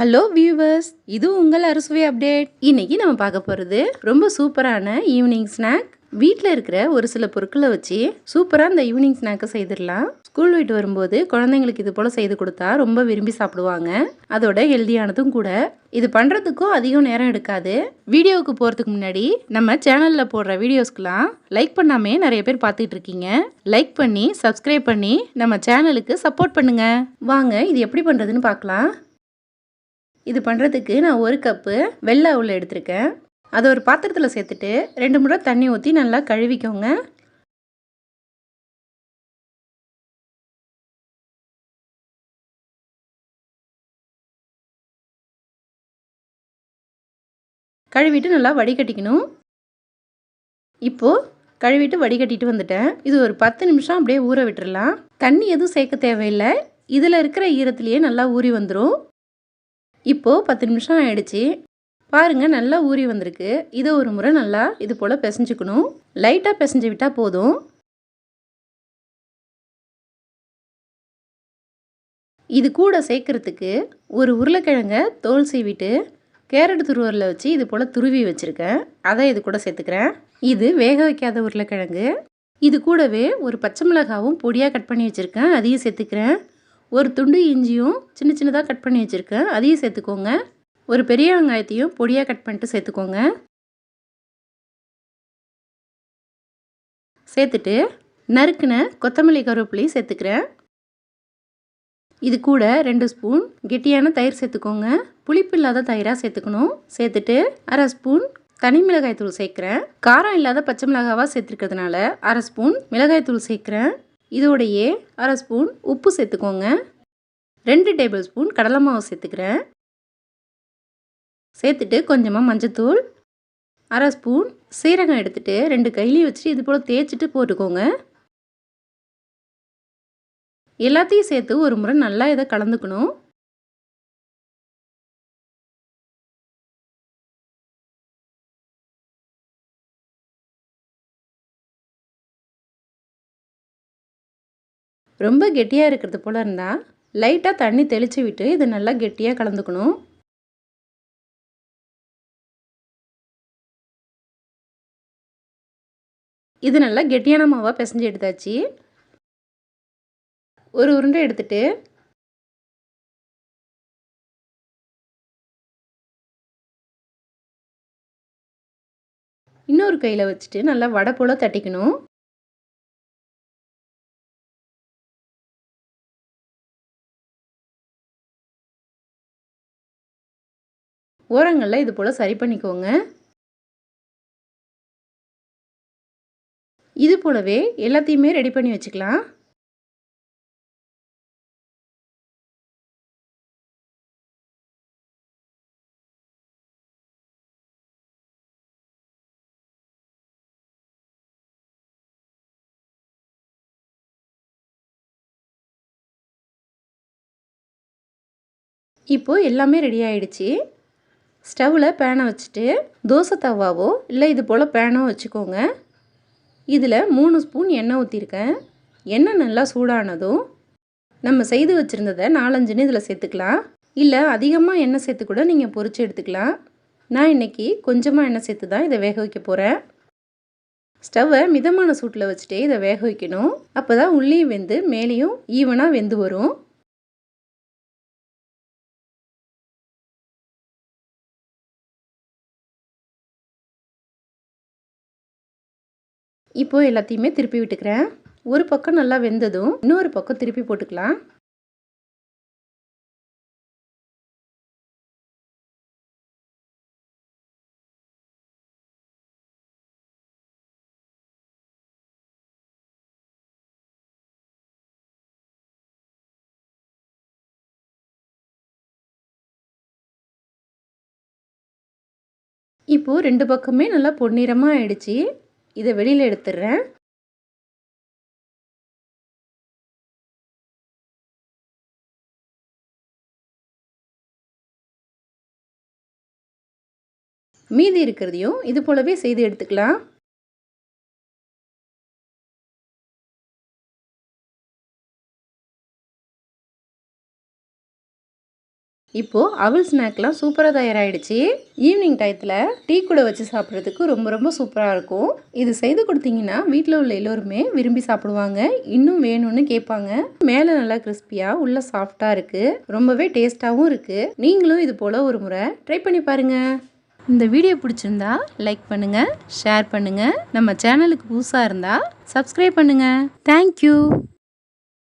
Hello viewers இது உங்கள் அறுசுவை அப்டேட் இன்னைக்கு நம்ம பார்க்க போகிறது ரொம்ப சூப்பரான ஈவினிங் ஸ்நாக் வீட்டில் இருக்கிற ஒரு சில பொருட்களை வச்சு சூப்பராக இந்த ஈவினிங் ஸ்நாக்கை செய்திடலாம். ஸ்கூல் விட்டு வரும்போது குழந்தைங்களுக்கு இது போல் செய்து கொடுத்தா ரொம்ப விரும்பி சாப்பிடுவாங்க. அதோட ஹெல்தியானதும் கூட. இது பண்ணுறதுக்கும் அதிகம் நேரம் எடுக்காது. வீடியோவுக்கு போகிறதுக்கு முன்னாடி நம்ம சேனலில் போடுற வீடியோஸ்க்கெலாம் லைக் பண்ணாமே நிறைய பேர் பார்த்துட்டு இருக்கீங்க. லைக் பண்ணி சப்ஸ்கிரைப் பண்ணி நம்ம சேனலுக்கு சப்போர்ட் பண்ணுங்கள் வாங்க இது எப்படி பண்ணுறதுன்னு பார்க்கலாம். இது பண்ணுறதுக்கு நான் ஒரு கப்பு வெள்ளை அவுள் எடுத்திருக்கேன். அதை ஒரு பாத்திரத்தில் சேர்த்துட்டு ரெண்டு முறை தண்ணி ஊற்றி நல்லா கழுவிக்கோங்க. கழுவிட்டு நல்லா வடிகட்டிக்கணும். இப்போது கழுவிட்டு வடிகட்டிட்டு வந்துட்டேன். இது ஒரு பத்து நிமிஷம் அப்படியே ஊற விட்டுடலாம் தண்ணி எதுவும் சேர்க்க தேவையில்லை. இதில் இருக்கிற ஈரத்துலேயே நல்லா ஊறி வந்துடும் இப்போது பத்து நிமிஷம் ஆயிடுச்சு. பாருங்கள் நல்லா ஊறி வந்திருக்கு. இதை ஒரு முறை நல்லா இது போல் பிசைஞ்சுக்கணும். லைட்டாக பிசைஞ்சு விட்டால் போதும். இது கூட சேர்க்குறதுக்கு ஒரு உருளைக்கிழங்க தோல் சீவிட்டு கேரட் துருவரில் வச்சு இது போல் துருவி வச்சுருக்கேன். அதை இது கூட சேர்த்துக்கிறேன். இது வேக வைக்காத உருளைக்கிழங்கு. இது கூடவே ஒரு பச்சை மிளகாவும் பொடியாக கட் பண்ணி வச்சுருக்கேன். அதையும் சேர்த்துக்கிறேன். ஒரு துண்டு இஞ்சியும் சின்ன சின்னதாக கட் பண்ணி வச்சுருக்கேன். அதையும் சேர்த்துக்கோங்க. ஒரு பெரிய வெங்காயத்தையும் பொடியாக கட் பண்ணிட்டு சேர்த்துக்கோங்க. சேர்த்துட்டு நறுக்கின கொத்தமல்லி கருவேப்பிலையும் சேர்த்துக்கிறேன். இது கூட ரெண்டு ஸ்பூன் கெட்டியான தயிர் சேர்த்துக்கோங்க. புளிப்பு இல்லாத தயிராக சேர்த்துக்கணும். சேர்த்துட்டு அரை ஸ்பூன் தனி மிளகாய் தூள் சேர்க்குறேன். காரம் இல்லாத பச்சை மிளகாவாக சேர்த்துருக்கிறதுனால அரை ஸ்பூன் மிளகாய் தூள் சேர்க்குறேன். இதோடையே அரை ஸ்பூன் உப்பு சேர்த்துக்கோங்க. ரெண்டு டேபிள் ஸ்பூன் கடலை மாவு சேர்த்துக்கிறேன். சேர்த்துட்டு கொஞ்சமாக மஞ்சத்தூள். அரை ஸ்பூன் சீரகம் எடுத்துகிட்டு ரெண்டு கையிலையும் வச்சுட்டு இது போல் தேய்ச்சிட்டு போட்டுக்கோங்க. எல்லாத்தையும் சேர்த்து ஒரு முறை நல்லா இதை கலந்துக்கணும். ரொம்ப கெட்டியாக இருக்கிறது போல் இருந்தால் லைட்டாக தண்ணி தெளித்து விட்டு இதை நல்லா கெட்டியாக கலந்துக்கணும். இது நல்லா கெட்டியான மாவாக பிசைஞ்சு எடுத்தாச்சு. ஒரு உருண்டை எடுத்துட்டு இன்னொரு கையில் வச்சுட்டு நல்லா வடை போல் தட்டிக்கணும். ஓரங்களில் இது போல் சரி பண்ணிக்கோங்க. இது போலவே எல்லாத்தையுமே ரெடி பண்ணி வச்சுக்கலாம். இப்போது எல்லாமே ரெடி ஆயிடுச்சு. ஸ்டவ்வில் பேனை வச்சுட்டு தோசை தவாவோ இல்லை இது போல் பேனோ வச்சுக்கோங்க. இதில் மூணு ஸ்பூன் எண்ணெய் ஊற்றிருக்கேன் எண்ணெய் நல்லா சூடானதும் நம்ம செய்து வச்சுருந்ததை நாலஞ்சுன்னு இதில் சேர்த்துக்கலாம். இல்லை அதிகமாக எண்ணெய் சேர்த்து கூட நீங்கள் பொறிச்சு எடுத்துக்கலாம். நான் இன்றைக்கி கொஞ்சமாக எண்ணெய் சேர்த்து தான் இதை வேக வைக்க போகிறேன் ஸ்டவ்வை மிதமான சூட்டில் வச்சுட்டே இதை வேக வைக்கணும். அப்போ தான் உள்ளியும் வெந்து மேலேயும் ஈவனாக வெந்து வரும். இப்போது எல்லாத்தையுமே திருப்பி விட்டுக்கிறேன். ஒரு பக்கம் நல்லா வெந்ததும் இன்னொரு பக்கம் திருப்பி போட்டுக்கலாம். இப்போது ரெண்டு பக்கமே நல்லா பொன்னிறமாக ஆயிடுச்சு. இதை வெளியில் எடுத்துடுறேன். மீதி இருக்கிறதையும் இது போலவே செய்து எடுத்துக்கலாம். இப்போது அவல் ஸ்நாக்லாம் சூப்பராக தயாராகிடுச்சு ஈவினிங் டயத்தில் டீ கூட வச்சு சாப்பிட்றதுக்கு ரொம்ப ரொம்ப சூப்பராக இருக்கும். இது செய்து கொடுத்தீங்கன்னா வீட்டில் உள்ள எல்லோருமே விரும்பி சாப்பிடுவாங்க. இன்னும் வேணும்னு கேட்பாங்க. மேலே நல்லா கிறிஸ்பியாக உள்ள சாஃப்டாக இருக்குது ரொம்பவே டேஸ்ட்டாகவும் இருக்குது நீங்களும் இது போல் ஒரு முறை ட்ரை பண்ணி பாருங்கள் இந்த வீடியோ பிடிச்சிருந்தா லைக் பண்ணுங்கள் ஷேர் பண்ணுங்கள் நம்ம சேனலுக்கு புதுசாக இருந்தால் சப்ஸ்கிரைப் பண்ணுங்கள் தேங்க்யூ